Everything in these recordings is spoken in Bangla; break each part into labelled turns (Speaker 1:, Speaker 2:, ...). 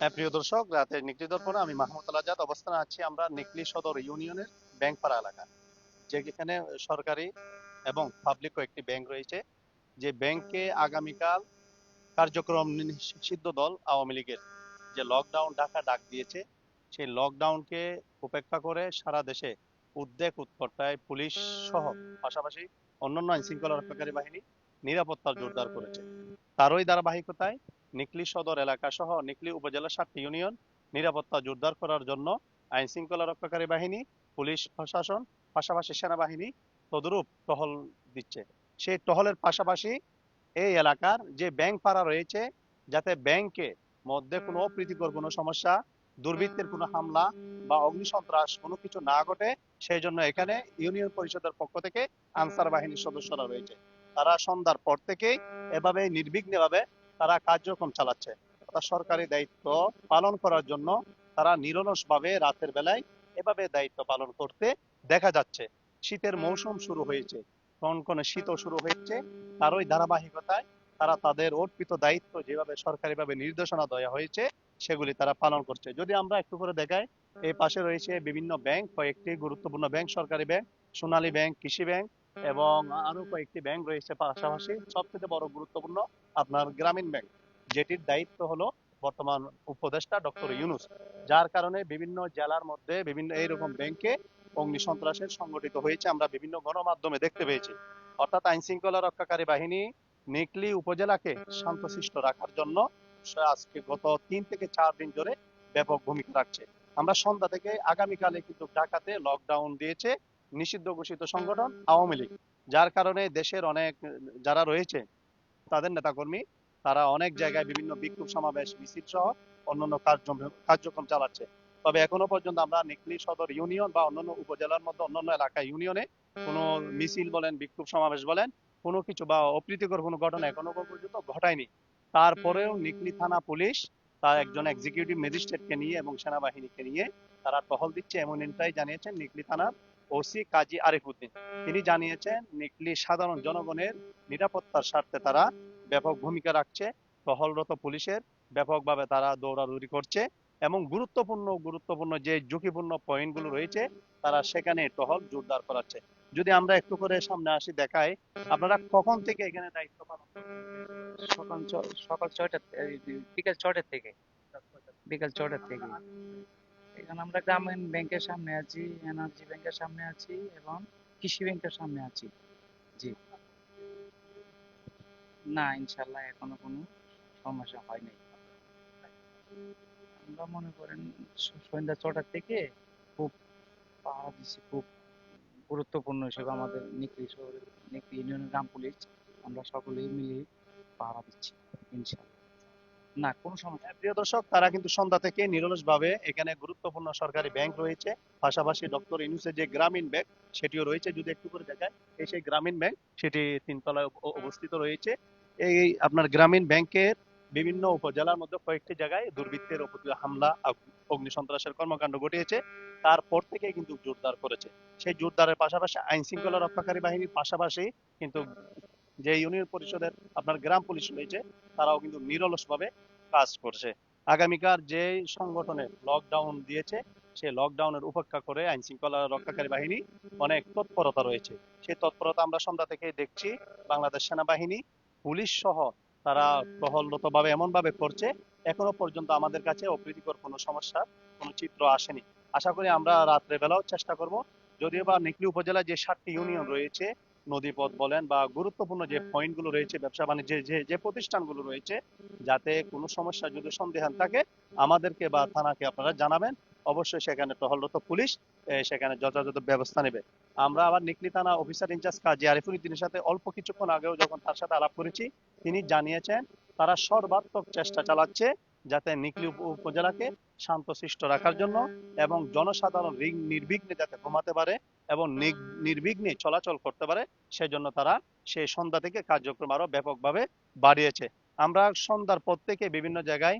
Speaker 1: হ্যাঁ প্রিয় দর্শক, রাতে নিকলি দর্পণে আমি মাহমুদ আজাদ অবস্থানে আছি আমরা নিকলি সদর ইউনিয়নের ব্যাংকপাড়া এলাকা, যেখানে সরকারি এবং পাবলিক কয়েকটি ব্যাংক রয়েছে। যে ব্যাংকে আগামীকাল কার্যক্রম নিষিদ্ধ দল আওয়ামী লীগের যে লকডাউন ডাকা ডাক দিয়েছে, সেই লকডাউনকে উপেক্ষা করে সারা দেশে উদ্বেগ উৎকর্তায় পুলিশ সহ পাশাপাশি অন্যান্য আইন শৃঙ্খলা রক্ষাকারী বাহিনী নিরাপত্তা জোরদার করেছে। তারই ধারাবাহিকতায় নিকলি সদর এলাকা সহ নিকলি উপজেলার সাতটি ইউনিয়ন নিরাপত্তা জোরদার করার জন্য আইন শৃঙ্খলা রক্ষাকারী বাহিনী, পুলিশ প্রশাসন, পাশাপাশি সেনাবাহিনী তদরূপ টহল দিচ্ছে। সেই টহলের পাশাপাশি এই এলাকার যে ব্যাংক পাড়া রয়েছে, যাতে ব্যাংকে মধ্যে কোনো অপ্রীতিকর কোনো সমস্যা, দুর্বৃত্তের কোনো হামলা বা অগ্নিসন্ত্রাস কোনো কিছু না ঘটে, সেই জন্য এখানে ইউনিয়ন পরিষদের পক্ষ থেকে আনসার বাহিনীর সদস্যরা রয়েছে। তারা সন্ধ্যার পর থেকেই এভাবে নির্বিঘ্নে ভাবে তারা কার্যক্রম চালাচ্ছে। অর্থাৎ সরকারি দায়িত্ব পালন করার জন্য তারা নিরলস ভাবে রাতের বেলায় এভাবে দায়িত্ব পালন করতে দেখা যাচ্ছে। শীতের মৌসুম শুরু হয়েছে, কনকনে শীতও শুরু হয়েছে। তার ওই ধারাবাহিকতায় তারা তাদের অর্পিত দায়িত্ব যেভাবে সরকারিভাবে নির্দেশনা দেওয়া হয়েছে, সেগুলি তারা পালন করছে। যদি আমরা একটু করে দেখাই, এই পাশে রয়েছে বিভিন্ন ব্যাংক, কয়েকটি গুরুত্বপূর্ণ ব্যাংক, সরকারি ব্যাংক, সোনালী ব্যাংক, কৃষি ব্যাংক এবং আরও কয়েকটি ব্যাংক রয়েছে পাশাপাশি। সবথেকে বড় গুরুত্বপূর্ণ আপনার গ্রামীণ ব্যাংক যেটির দায়িত্ব হলো বর্তমান উপদেষ্টা ডক্টর ইউনুস যার কারণে বিভিন্ন জেলার মধ্যে বিভিন্ন এইরকম ব্যাংকে অগ্নি সন্ত্রাসের সংগঠিত হয়েছে। আমরা বিভিন্ন গণমাধ্যমে দেখতে পেয়েছি। অর্থাৎ আইন শৃঙ্খলা রক্ষাকারী বাহিনী নিকলি উপজেলাকে শান্তশিষ্ট রাখার জন্য আজকে গত তিন থেকে চার দিন ধরে ব্যাপক ভূমিকা রাখছে। আমরা সন্ধ্যা থেকে আগামীকালে কিন্তু ঢাকাতে লকডাউন দিয়েছে। নিষিদ্ধ ঘোষিত সংগঠন আওয়ামী লীগ। যার কারণে দেশের অনেক যারা রয়েছে তাদের নেতাকর্মী তারা অনেক জায়গায় বিভিন্ন বিক্ষোভ সমাবেশ মিছিল সহ অন্যান্য কার্যক্রম কার্যক্রম চালাচ্ছে। তবে এখনও পর্যন্ত আমরা নিকলি সদর ইউনিয়ন বা অন্যান্য উপজেলার মধ্যে অন্যান্য এলাকা ইউনিয়নে কোনো মিছিল বলেন বিক্ষোভ সমাবেশ বলেন কোনো কিছু বা অপ্রীতিকর কোনো ঘটনা এখনও পর্যন্ত ঘটায়নি। তারপরেও নিকলি থানা পুলিশ তার একজন এক্সিকিউটিভ ম্যাজিস্ট্রেটকে নিয়ে এবং সেনাবাহিনীকে নিয়ে তারা টহল দিচ্ছে এমন এটাই জানিয়েছেন নিকলি থানার ওসি কাজী আরিফুদ্দিন। তিনি জানিয়েছেন, নিকলি সাধারণ জনগণের নিরাপত্তার স্বার্থে তারা ব্যাপক ভূমিকা রাখছে। টহলরত পুলিশের ব্যাপকভাবে তারা দৌড়াদৌড়ি করছে এবং গুরুত্বপূর্ণ গুরুত্বপূর্ণ যে ঝুঁকিপূর্ণ পয়েন্টগুলো রয়েছে, তারা সেখানে টহল জোরদার করাচ্ছে। যদি আমরা একটু করে সামনে আসি, দেখাই, আপনারা কখন থেকে এখানে দায়িত্ব পালন
Speaker 2: সকাল সকাল ছয়টা বিকাল ছয়টা থেকে। বিকাল ছয়টা থেকে। এখানে আমরা গ্রামীণ ব্যাংকের সামনে আছি, এনার্জি ব্যাংকের সামনে আছি এবং কৃষি ব্যাংকের সামনে আছি। জি। না, ইনশাল্লাহ এখনও কোনো সমস্যা হয় নাই। আমরা মনে করেন সন্ধ্যা ছটার থেকে খুব পাহারা দিচ্ছি খুব গুরুত্বপূর্ণ হিসেবে আমাদের নিকলি শহরের নিকলি ইউনিয়নের গ্রাম পুলিশ, আমরা সকলেই মিলে পাহারা দিচ্ছি, ইনশাল্লাহ। না, কোনো সমস্যা
Speaker 1: প্রিয় দর্শক, তারা কিন্তু সন্ধ্যা থেকে নিরলস ভাবে এখানে গুরুত্বপূর্ণ সরকারি ব্যাংক রয়েছে। পাশাপাশি ডক্টর ইনুসের যে গ্রামীণ ব্যাংক, সেটিও রয়েছে। যদি একটু করে দেখায় এই সেই গ্রামীণ ব্যাংক, সেটি তিনতলায় অবস্থিত রয়েছে। এই আপনার গ্রামীণ ব্যাংকের বিভিন্ন উপজেলার মধ্যে কয়েকটি জায়গায় দুর্বৃত্তের উপর হামলা অগ্নি সন্ত্রাসের কর্মকাণ্ড ঘটিয়েছে। তারপর থেকে কিন্তু জোরদার করেছে। সেই জোরদারের পাশাপাশি আইন শৃঙ্খলা রক্ষাকারী বাহিনীর পাশাপাশি কিন্তু যে ইউনিয়ন পরিষদের আপনার গ্রাম পুলিশ রয়েছে, তারাও কিন্তু নিরলস ভাবে কাজ করছে। আগামীকাল যে সংগঠনে লকডাউন দিয়েছে সেই লকডাউনের উপেক্ষা করে আইন শৃঙ্খলা রক্ষাকারী বাহিনী অনেক তৎপরতা রয়েছে। সেই তৎপরতা আমরা সন্ধ্যা থেকে দেখছি। বাংলাদেশ সেনাবাহিনী, পুলিশ সহ তারা টহলরত ভাবে এমন ভাবে করছে, এখনও পর্যন্ত আমাদের কাছে অপ্রীতিকর কোনো সমস্যার কোনো চিত্র আসেনি। আশা করি আমরা রাত্রে বেলাও চেষ্টা করব। যদিও বা নিকলি উপজেলায় যে সাতটি ইউনিয়ন রয়েছে নদীপথ বলেন বা গুরুত্বপূর্ণ যে পয়েন্টগুলো রয়েছে ব্যবসা বাণিজ্যে যে যে প্রতিষ্ঠানগুলো রয়েছে যাতে কোনো সমস্যা যদি সন্দেহান থাকে আমাদেরকে বা থানাকে আপনারা জানাবেন। অবশ্যই সেখানে টহলরত পুলিশ সেখানে যথাযথ ব্যবস্থা নেবে। আমরা আবার নিকলি থানা অফিসার ইনচার্জ কাজী আরিফুল উদ্দিনের সাথে অল্প কিছুক্ষণ আগেও যখন তার সাথে আলাপ করেছি তিনি জানিয়েছেন তারা সর্বাত্মক চেষ্টা চালাচ্ছে যাতে নিকলি উপ- উপজেলাকে শান্তশিষ্ট রাখার জন্য এবং জনসাধারণ রিং- নির্বিঘ্নে যাতে ঘুমাতে পারে। এবং নির্বিঘ্নে চলাচল করতে পারে, সেজন্য তারা সেই সন্ধ্যা থেকে কার্যক্রম আরও ব্যাপকভাবে বাড়িয়েছে। আমরা সন্ধ্যার পর থেকে বিভিন্ন জায়গায়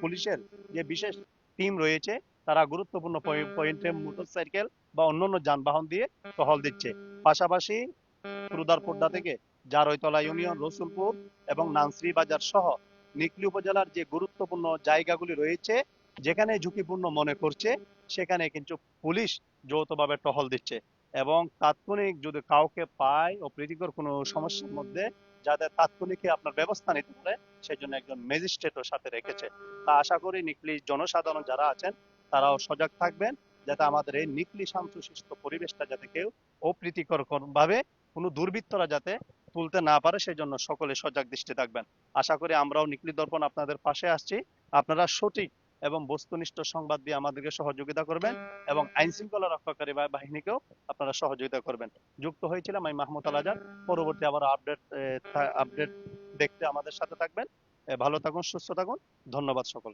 Speaker 1: পুলিশের যে বিশেষ টিম রয়েছে, তারা গুরুত্বপূর্ণ পয়ে- পয়েন্টে মোটরসাইকেল বা অন্যান্য যানবাহন দিয়ে টহল দিচ্ছে। পাশাপাশি রুদারপোড্ডা থেকে জারৈতলা ইউনিয়ন, রসুলপুর এবং নানসরি বাজার সহ নিকলি উপজেলার যে গুরুত্বপূর্ণ জায়গাগুলি রয়েছে যেখানে ঝুঁকিপূর্ণ মনে করছে, সেখানে কিন্তু পুলিশ যৌথভাবে টহল দিচ্ছে। এবং তাৎক্ষণিক যদি কাউকে পায় ও প্রীতিকর কোনো সমস্যার মধ্যে, যাতে তাৎক্ষণিক আপনার ব্যবস্থা নিতে পারে সেই জন্য একজন ম্যাজিস্ট্রেটও সাথে রেখেছে। তা আশা করি নিকলি জনসাধারণ যারা আছেন, তারাও সজাগ থাকবেন, যাতে আমাদের এই নিকলি শান্তশিষ্ট পরিবেশটা যাতে কেউ অপ্রীতিকর ভাবে কোনো দুর্বৃত্তরা যাতে তুলতে না পারে সেই জন্য সকলে সজাগ দৃষ্টি থাকবেন। আশা করি আমরাও নিকলি দর্পণ আপনাদের পাশে আসছি। আপনারা সঠিক এবং বস্তুনিষ্ঠ সংবাদ দিয়ে আমাদেরকে সহযোগিতা করবেন এবং আইন শৃঙ্খলা রক্ষাকারী বাহিনীকেও আপনারা সহযোগিতা করবেন। যুক্ত হয়েছিলাম আমি মাহমুদ আল আজাদ। পরবর্তী আবার আপডেট আপডেট দেখতে আমাদের সাথে থাকবেন। ভালো থাকুন সুস্থ থাকুন। ধন্যবাদ সকল